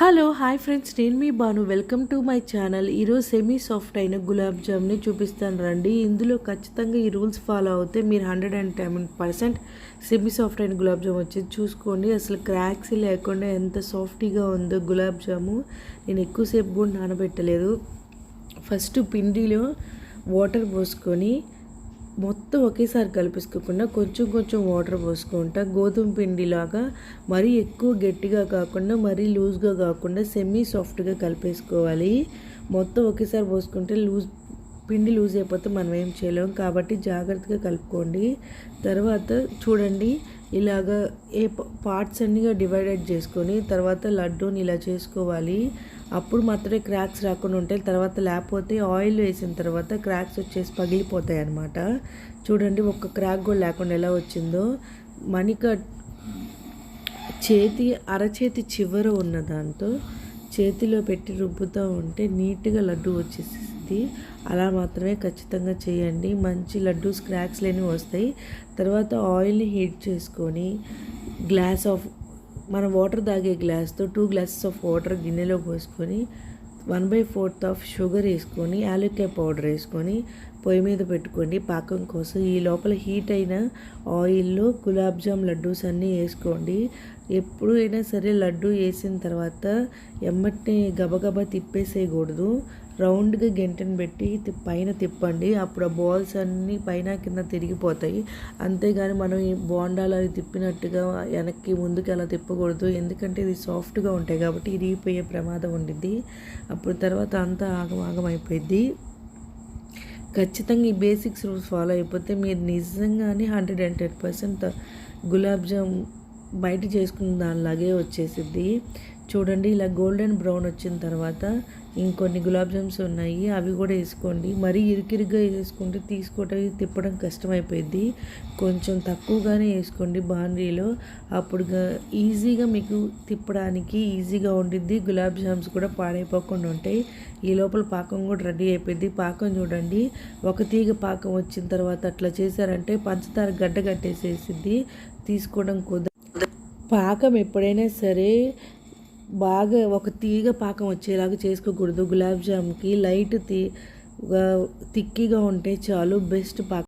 Hello hi friends నేను మీ Banu welcome to my channel ఈరోజు semi soft అయిన గులాబ్ జామ్ని చూపిస్తాను రండి. ఇందులో ఖచ్చితంగా ఈ రూల్స్ ఫాలో అవుతే మీరు hundred and ten percent semi soft అయిన గులాబ్ జామ్ వచ్చేది చూసుకోండి. అసలు క్రాక్స్ లేకుండా ఎంత సాఫ్టీగా ఉందో గులాబ్ జాము. నేను ఎక్కువసేపు కూడా నానబెట్టలేదు. ఫస్ట్ పిండిలో వాటర్ పోసుకొని మొత్తం ఒకేసారి కలిపేసుకోకుండా కొంచెం కొంచెం వాటర్ పోసుకుంటా గోధుమ పిండిలాగా మరీ ఎక్కువ గట్టిగా కాకుండా మరీ లూజ్గా కాకుండా సెమీ సాఫ్ట్గా కలిపేసుకోవాలి. మొత్తం ఒకేసారి పోసుకుంటే లూజ్ పిండి లూజ్ అయిపోతే మనం ఏం చేయలేం. కాబట్టి జాగ్రత్తగా కలుపుకోండి. తర్వాత చూడండి ఇలాగా ఏ పార్ట్స్ అన్నిగా డివైడెడ్ చేసుకొని తర్వాత లడ్డూని ఇలా చేసుకోవాలి. అప్పుడు మాత్రమే క్రాక్స్ రాకుండా ఉంటాయి తర్వాత లేకపోతే ఆయిల్ వేసిన తర్వాత క్రాక్స్ వచ్చేసి పగిలిపోతాయి అన్నమాట. చూడండి ఒక్క క్రాక్ కూడా లేకుండా ఎలా వచ్చిందో. మణిక చేతి అరచేతి చివర ఉన్న దాంతో చేతిలో పెట్టి రుబ్బుతూ ఉంటే నీట్గా లడ్డు వచ్చేసింది అలా మాత్రమే ఖచ్చితంగా చేయండి. మంచి లడ్డు స్క్రాక్స్ లేని వస్తాయి. తర్వాత ఆయిల్ని హీట్ చేసుకొని గ్లాస్ ఆఫ్ మనం వాటర్ తాగే గ్లాస్తో టూ గ్లాసెస్ ఆఫ్ వాటర్ గిన్నెలో పోసుకొని one by fourth of sugar వేసుకొని యాలక్కాయ పౌడర్ వేసుకొని పొయ్యి మీద పెట్టుకోండి. పాకం కోసం ఈ లోపల హీట్ అయిన ఆయిల్లో గులాబ్ జామ్ లడ్డూస్ అన్నీ వేసుకోండి. ఎప్పుడైనా సరే లడ్డు వేసిన తర్వాత ఎమ్మటిని గబగబా తిప్పేసేయకూడదు. రౌండ్గా గెంటను పెట్టి పైన తిప్పండి. అప్పుడు ఆ బాల్స్ అన్నీ పైన కింద తిరిగిపోతాయి. అంతేగాని మనం ఈ బోండాలు అవి తిప్పినట్టుగా వెనక్కి ముందుకు అలా తిప్పకూడదు. ఎందుకంటే ఇది సాఫ్ట్గా ఉంటాయి కాబట్టి ఇరిగిపోయే ప్రమాదం ఉండిద్ది. అప్పుడు తర్వాత అంతా ఆగమాగం అయిపోయింది ఖచ్చితంగా ఈ బేసిక్స్ రూల్స్ ఫాలో అయిపోతే మీరు నిజంగానే hundred and ten percent gulab jam బయట చేసుకున్న దానిలాగే వచ్చేసిద్ది. చూడండి ఇలా గోల్డెన్ బ్రౌన్ వచ్చిన తర్వాత ఇంకొన్ని గులాబ్ జామ్స్ ఉన్నాయి. అవి కూడా వేసుకోండి. మరీ ఇరికిరిగ్గా వేసుకుంటే తీసుకోవటం తిప్పడం కష్టమైపోయింది కొంచెం తక్కువగానే వేసుకోండి బాండ్రీలో. అప్పుడు ఈజీగా మీకు తిప్పడానికి ఈజీగా ఉండిద్ది. గులాబ్ జామ్స్ కూడా పాడైపోకుండా ఉంటాయి. ఈ లోపల పాకం కూడా రెడీ అయిపోయింది పాకం చూడండి. ఒక తీగ పాకం వచ్చిన తర్వాత అట్లా చేశారంటే పంచదార గడ్డ కట్టేసేసిద్ది. తీసుకోవడం కుదరదు. పాకం ఎప్పుడైనా సరే బాగా ఒక తీగ పాకం వచ్చేలాగా చేసుకోకూడదు. గులాబ్ జామ్కి లైట్ తీ తిక్కిగా ఉంటే చాలు బెస్ట్ పాకం.